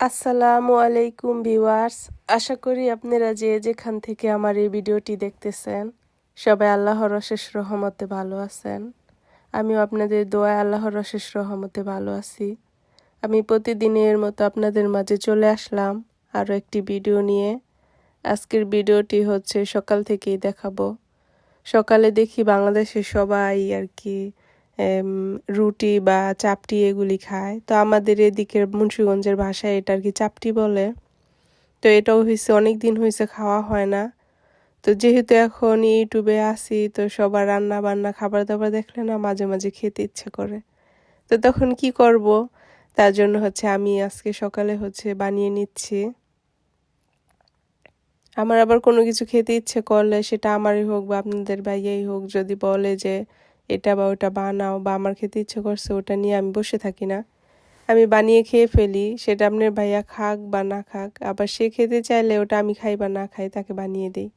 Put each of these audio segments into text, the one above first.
আসসালামু আলাইকুম ভিউয়ার্স। আশা করি আপনারা যে যেখান থেকে আমার এই ভিডিওটি দেখতেছেন, সবাই আল্লাহর অশেষ রহমতে ভালো আছেন। আমিও আপনাদের দোয়ায় আল্লাহর অশেষ রহমতে ভালো আছি। আমি প্রতিদিনের মতো আপনাদের মাঝে চলে আসলাম আরও একটি ভিডিও নিয়ে। আজকের ভিডিওটি হচ্ছে সকাল থেকেই দেখাবো। সকালে দেখি বাংলাদেশে সবাই আর কি রুটি বা চাপটি এগুলি খায়। তো আমাদের এদিকের মুন্সিগঞ্জের ভাষায় এটা আর কি চাপটি বলে। তো এটাও হয়েছে অনেক দিন হয়েছে খাওয়া হয় না। তো যেহেতু এখন ইউটিউবে আসি তো সবার রান্না বান্না খাবার দাবার দেখলে না মাঝে মাঝে খেতে ইচ্ছে করে। তো তখন কি করব? তার জন্য হচ্ছে আমি আজকে সকালে হচ্ছে বানিয়ে নিচ্ছি। আমার আবার কোনো কিছু খেতে ইচ্ছে করলে সেটা আমারই হোক বা আপনাদের ভাইয়াই হোক যদি বলে যে এটা বা ওটা বানাও বা আমার খেতে ইচ্ছে করছে ওটা নিয়ে আমি বসে থাকি না। আমি বানিয়ে খেয়ে ফেলি, সেটা আপনার ভাইয়া খাক বা না খাক, আবার সে খেতে চাইলে ওটা আমি খাই বা না খাই তাকে বানিয়ে দিই।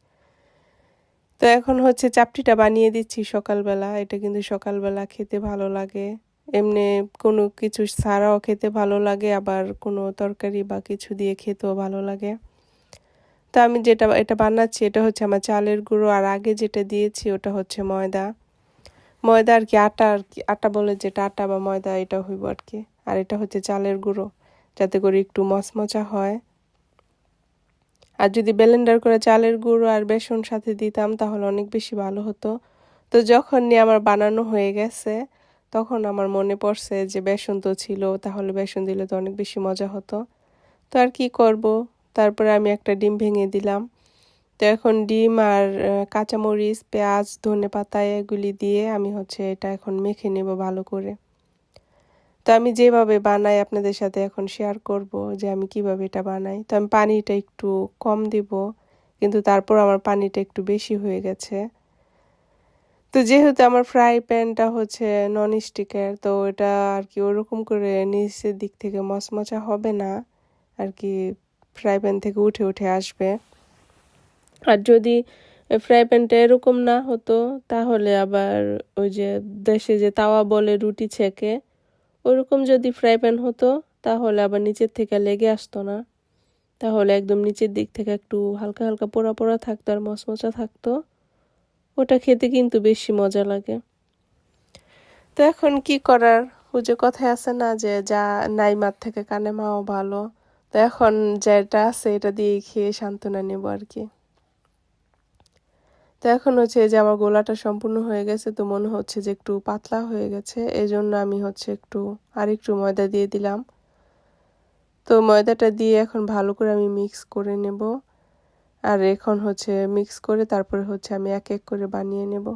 তো এখন হচ্ছে চাপটিটা বানিয়ে দিচ্ছি সকালবেলা, এটা কিন্তু সকালবেলা খেতে ভালো লাগে। এমনি কোনো কিছু ছাড়াও খেতে ভালো লাগে, আবার কোনো তরকারি বা কিছু দিয়ে খেতেও ভালো লাগে। তো আমি যেটা, এটা বানাচ্ছি, এটা হচ্ছে আমার চালের গুঁড়ো, আর আগে যেটা দিয়েছি ওটা হচ্ছে ময়দা। ময়দা আর কি, আটা আর কি, আটা বলে যেটা, আটা বা ময়দা এটা হইব আর কি। আর এটা হচ্ছে চালের গুঁড়ো, যাতে করে একটু মচমচা হয়। আর যদি ব্লেন্ডার করে চালের গুঁড়ো আর বেসন সাথে দিতাম, তাহলে অনেক বেশি ভালো হতো। তো যখন নিয়ে আমার বানানো হয়ে গেছে, তখন আমার মনে পড়ছে যে বেসন তো ছিল, তাহলে বেসন দিলে তো অনেক বেশি মজা হতো। তো আর কি করব? তারপরে আমি একটা ডিম ভেঙে দিলাম। তো এখন ডিম আর কাঁচামরিচ, পেঁয়াজ, ধনে পাতা এগুলি দিয়ে আমি হচ্ছে এটা এখন মেখে নেব ভালো করে। তো আমি যেভাবে বানাই আপনাদের সাথে এখন শেয়ার করব যে আমি কীভাবে এটা বানাই। তো আমি পানিটা একটু কম দিব, কিন্তু তারপর আমার পানিটা একটু বেশি হয়ে গেছে। তো যেহেতু আমার ফ্রাই প্যানটা হচ্ছে নন স্টিকের তো এটা আর কি ওরকম করে নিচের দিক থেকে মচমচা হবে না, আর কি ফ্রাই প্যান থেকে উঠে উঠে আসবে। আর যদি ফ্রাই প্যানটা এরকম না হতো, তাহলে আবার ওই যে দেশে যে তাওয়া বলে রুটি ছেঁকে, ওরকম যদি ফ্রাই প্যান হতো, তাহলে আবার নিচের থেকে লেগে আসতো না। তাহলে একদম নিচের দিক থেকে একটু হালকা হালকা পোড়া পোড়া থাকতো আর মচমচা থাকতো। ওটা খেতে কিন্তু বেশি মজা লাগে। তো এখন কি করার? ওই যে কথায় আছে না যে যা নাই মার থেকে কানে মাও ভালো। তো এখন যেটা আছে এটা দিয়েই খেয়ে সান্ত্বনা নেব আর কি। তো এখন হচ্ছে এই যে আমার গোলাটা সম্পূর্ণ হয়ে গেছে, তো মনে হচ্ছে যে একটু পাতলা হয়ে গেছে। এই জন্য আমি হচ্ছে একটু আর একটু ময়দা দিয়ে দিলাম। তো ময়দাটা দিয়ে এখন ভালো করে আমি মিক্স করে নেব। আর এখন হচ্ছে মিক্স করে তারপরে হচ্ছে আমি এক এক করে বানিয়ে নেব।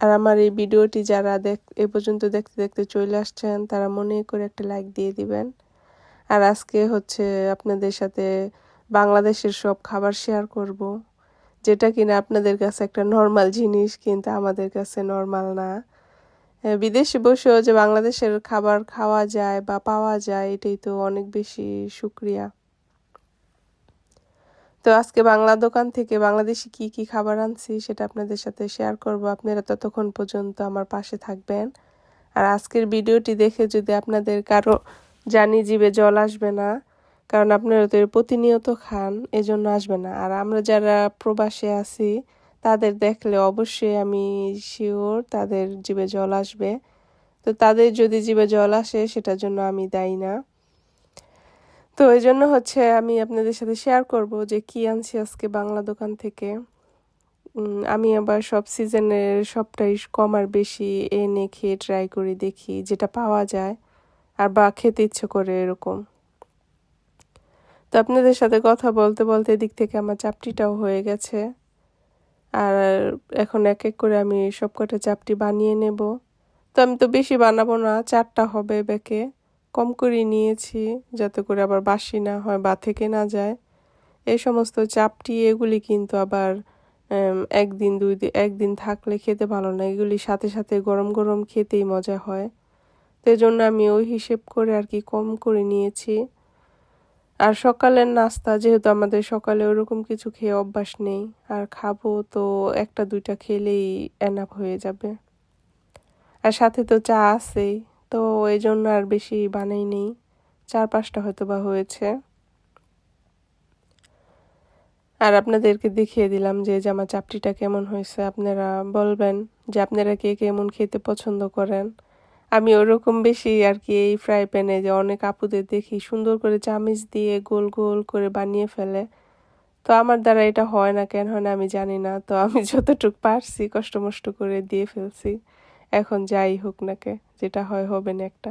আর আমার এই ভিডিওটি যারা দেখ, এ পর্যন্ত দেখতে দেখতে চলে আসছেন, তারা মনে করে একটা লাইক দিয়ে দিবেন। আর আজকে হচ্ছে আপনাদের সাথে বাংলাদেশের সব খাবার শেয়ার করব। যেটা কিনা আপনাদের কাছে একটা নর্মাল জিনিস, কিন্তু আমাদের কাছে নর্মাল না। বিদেশে বসেও যে বাংলাদেশের খাবার খাওয়া যায় বা পাওয়া যায়, এটাই তো অনেক বেশি সুক্রিয়া। তো আজকে বাংলা দোকান থেকে বাংলাদেশি কি কি খাবার আনছি সেটা আপনাদের সাথে শেয়ার করব। আপনারা ততক্ষণ পর্যন্ত আমার পাশে থাকবেন। আর আজকের ভিডিওটি দেখে যদি আপনাদের কারও জানি জীবে জল আসবে না কারণ আপনারা তো প্রতিনিয়ত খান, এজন্য আসবে না। আর আমরা যারা প্রবাসে আছি, তাদের দেখলে অবশ্যই আমি শিওর তাদের জীবে জল আসবে। তো তাদের যদি জীবে জল আসে, সেটার জন্য আমি দায়ী না। তো এই জন্য হচ্ছে আমি আপনাদের সাথে শেয়ার করব যে কি আনছি আজকে বাংলা দোকান থেকে। আমি আবার সব সিজনের সবটাই কম আর বেশি এনে খেয়ে ট্রাই করে দেখি, যেটা পাওয়া যায়। আর বা খেতে ইচ্ছে করে এরকম। তো আপনাদের সাথে কথা বলতে বলতে এদিক থেকে আমার চাপটিটাও হয়ে গেছে। আর এখন এক এক করে আমি সব কটা চাপটি বানিয়ে নেব। তো আমি তো বেশি বানাবো না, চারটা হবে ব্যাকে কম করে নিয়েছি, যাতে করে আবার বাসি না হয়, বা থেকে না যায়। এই সমস্ত চাপটি, এগুলি কিন্তু আবার একদিন, দুই দিন একদিন থাকলে খেতে ভালো না। এগুলি সাথে সাথে গরম গরম খেতেই মজা হয়। তো জন্য আমি ওই হিসেব করে আর কি কম করে নিয়েছি। আর সকালের নাস্তা, যেহেতু আমাদের সকালে ওরকম কিছু খেয়ে অভ্যাস নেই, আর খাব তো একটা দুইটা খেলেই এনাফ হয়ে যাবে। আর সাথে তো চা আছেই তো এই জন্য আর বেশি বানাই নেই। চার পাঁচটা হয়তো বা হয়েছে। আর আপনাদেরকে দেখিয়ে দিলাম যে জামা চাপটিটা কেমন হয়েছে। আপনারা বলবেন যে, আপনারা কে কেমন খেতে পছন্দ করেন? আমি ওরকম বেশি আর কি এই ফ্রাই প্যানে যে অনেক আপুদের দেখি, সুন্দর করে চামিচ দিয়ে গোল গোল করে বানিয়ে ফেলে। তো আমার দ্বারা এটা হয় না, কেন হয় না আমি জানি না। তো আমি যতটুকু পারছি কষ্ট মষ্ট করে দিয়ে ফেলছি। এখন যাই হোক না কে, যেটা হয় হবে না একটা।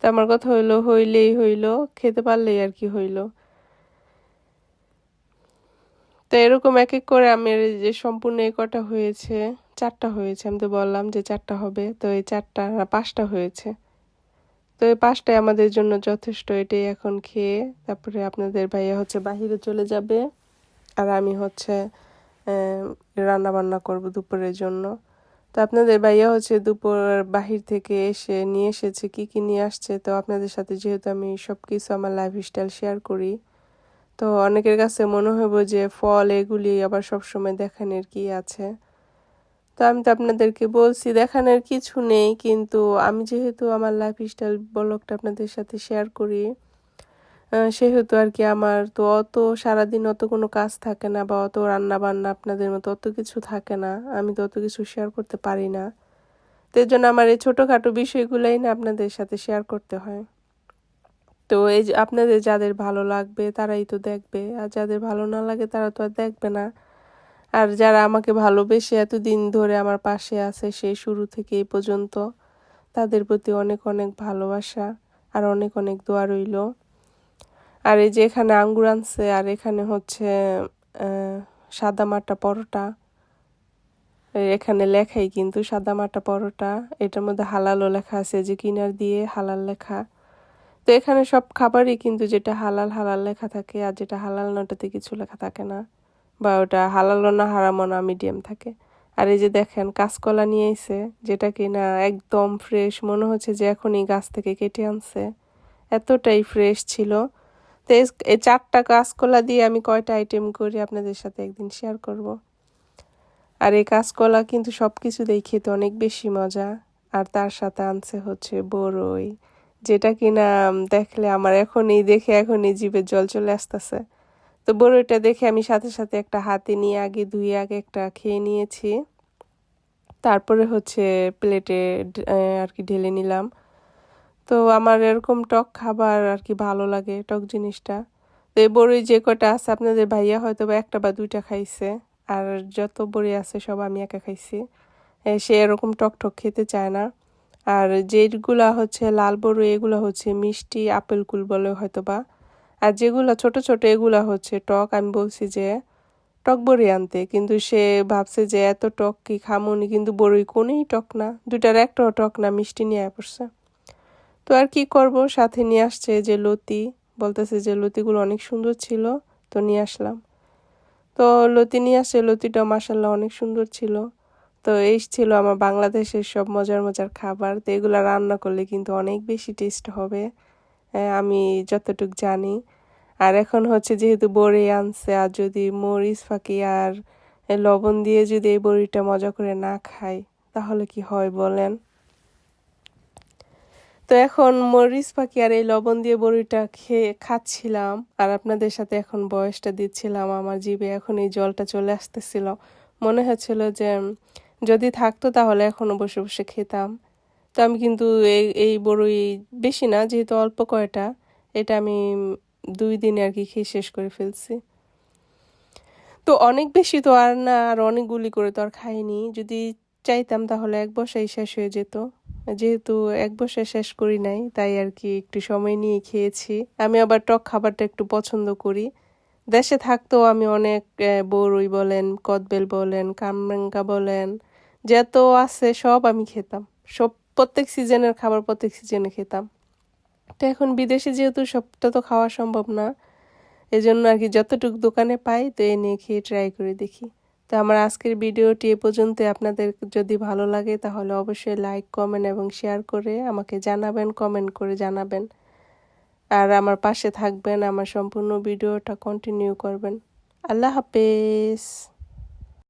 তো আমার কথা হইল, হইলেই হইল, খেতে পারলেই আর কি হইল। তো এরকম এক এক করে আমি যে সম্পূর্ণ এই কটা হয়েছে। চারটা হয়েছে, আমি তো বললাম যে চারটা হবে, তো এই চারটা না, পাঁচটা হয়েছে। তো এই পাঁচটাই আমাদের জন্য যথেষ্ট, এটাই এখন খেয়ে, তারপরে আপনাদের ভাইয়া হচ্ছে বাহিরে চলে যাবে, আর আমি হচ্ছে রান্না বান্না করব দুপুরের জন্য। তো আপনাদের ভাইয়া হচ্ছে দুপুর বাহির থেকে এসে নিয়ে এসেছে, কি কি নিয়ে আসছে, তো আপনাদের সাথে যেহেতু আমি সব কিছু আমার লাইফ স্টাইল শেয়ার করি, তো অনেকের কাছে মনে হইব যে ফল এগুলি আবার সবসময় দেখানোর কি আছে। তো আমি তো আপনাদেরকে বলছি দেখানোর কিছু নেই, কিন্তু আমি যেহেতু আমার লাইফ স্টাইল ব্লগটা আপনাদের সাথে শেয়ার করি সেহেতু আর কি আমার তো অত সারাদিন অত কোনো কাজ থাকে না বা অত রান্না বান্না আপনাদের মতো অত কিছু থাকে না, আমি তো অত কিছু শেয়ার করতে পারি না। তো জন্য আমার এই ছোটোখাটো বিষয়গুলোই না আপনাদের সাথে শেয়ার করতে হয়। তো এই আপনাদের যাদের ভালো লাগবে তারাই তো দেখবে, আর যাদের ভালো না লাগে তারা তো আর দেখবে না। আর যারা আমাকে ভালোবেসে এতদিন ধরে আমার পাশে আছে সেই শুরু থেকে এই পর্যন্ত, তাদের প্রতি অনেক অনেক ভালোবাসা আর অনেক অনেক দোয়া রইল। আর এই যে এখানে আঙ্গুর আনছে আর এখানে হচ্ছে সাদা মাটা পরোটা, এখানে লেখাই কিন্তু সাদা মাটা পরোটা, এটার মধ্যে হালালও লেখা আছে যে কিনার দিয়ে হালাল লেখা। তো এখানে সব খাবারই কিন্তু যেটা হালাল হালাল লেখা থাকে আর যেটা হালাল না ওটাতে কিছু লেখা থাকে না। বা ওটা হালালও না হারামও না মিডিয়াম থাকে। আর এই যে দেখেন, কাঁচকলা নিয়ে এসে যেটা কিনা একদম ফ্রেশ মনে হচ্ছে যে এখনই গাছ থেকে কেটে আনছে। এতটাই ফ্রেশ ছিল। তো এই চারটা কাঁচকলা দিয়ে আমি কয়টা আইটেম করি আপনাদের সাথে একদিন শেয়ার করব। আর এই কাঁচকলা কিন্তু সব কিছু দিয়ে খেতে অনেক বেশি মজা। আর তার সাথে আনছে হচ্ছে বড়ই যেটা কিনা দেখলে আমার এখনই, দেখে এখনই জীবের জল চলে আসতেছে। তো বড়ইটা দেখে আমি সাথে সাথে একটা হাতে নিয়ে আগে ধুয়ে আগে একটা খেয়ে নিয়েছি। তারপরে হচ্ছে প্লেটে আর কি ঢেলে নিলাম। তো আমার এরকম টক খাবার আর কি ভালো লাগে টক জিনিসটা। তো এই বড়ি যে কটা আছে আপনাদের ভাইয়া হয়তো বা একটা বা দুইটা খাইছে, আর যত বড়ি আছে সব আমি একা খাইছি। সে এরকম টক টক খেতে চায় না। আর যেগুলা হচ্ছে লাল বড়ি এগুলো হচ্ছে মিষ্টি, আপেল কুল বলে হয়তো বা আর যেগুলো ছোট ছোট এগুলা হচ্ছে টক, আমি বলছি যে টক বড়ি আনতে। কিন্তু সে ভাবছে যে এত টক কি খামুনি কিন্তু বড়ি কোনোই টক না। দুটার একটাও টক না, মিষ্টি নিয়ে পড়ছে। তো আর কি করব? সাথে নিয়ে আসছে যে লতি, বলতেছে যে লতিগুলো অনেক সুন্দর ছিল, তো নিয়ে আসলাম। তো লতি নিয়ে আসছে লতিটা মাসাল্লাহ অনেক সুন্দর ছিল। তো এই ছিল আমার বাংলাদেশের সব মজার মজার খাবার। তো এগুলো রান্না করলে কিন্তু অনেক বেশি টেস্ট হবে। আমি যতটুক জানি। আর এখন হচ্ছে যেহেতু বড়ি আনছে, আর যদি মরিচ, ফাঁকি আর লবণ দিয়ে যদি এই বড়িটা মজা করে না খাই, তাহলে কি হয় বলেন? তো এখন মরিচ পাখি আর এই লবণ দিয়ে বড়িটা খেয়ে খাচ্ছিলাম, আর আপনাদের সাথে এখন বয়সটা দিচ্ছিলাম, আমার জিভে এখন এই জলটা চলে আসতেছিল। মনে হচ্ছিল যে, যদি থাকতো তাহলে এখনও বসে বসে খেতাম। তো আমি কিন্তু এই এই বড়ই বেশি না, যেহেতু অল্প কয়টা, এটা আমি দুই দিনে আর কি খেয়ে শেষ করে ফেলছি। তো অনেক বেশি তো আর না, আর অনেকগুলি করে তো আর খাইনি। যদি চাইতাম তাহলে এক বসাই শেষ হয়ে যেত। যেহেতু এক বসে শেষ করি নাই, তাই আর কি একটু সময় নিয়ে খেয়েছি। আমি আবার টক খাবারটা একটু পছন্দ করি। দেশে থাকতেও আমি অনেক বড়ই বলেন, কদবেল বলেন, কামরাঙ্গা বলেন, যত আছে সব আমি খেতাম। সব প্রত্যেক সিজনের খাবার প্রত্যেক সিজনে খেতাম। তো এখন বিদেশে যেহেতু সবটা তো খাওয়া সম্ভব না, এজন্য আর কি যতটুকু দোকানে পাই তো এ নিয়ে খেয়ে ট্রাই করে দেখি। তো আমার আজকের ভিডিওটি এ পর্যন্ত আপনাদের যদি ভালো লাগে তাহলে অবশ্যই লাইক কমেন্ট এবং শেয়ার করে আমাকে জানাবেন কমেন্ট করে জানাবেন। আর আমার পাশে থাকবেন, আমার সম্পূর্ণ ভিডিওটা কন্টিনিউ করবেন। আল্লাহ হাফেজ।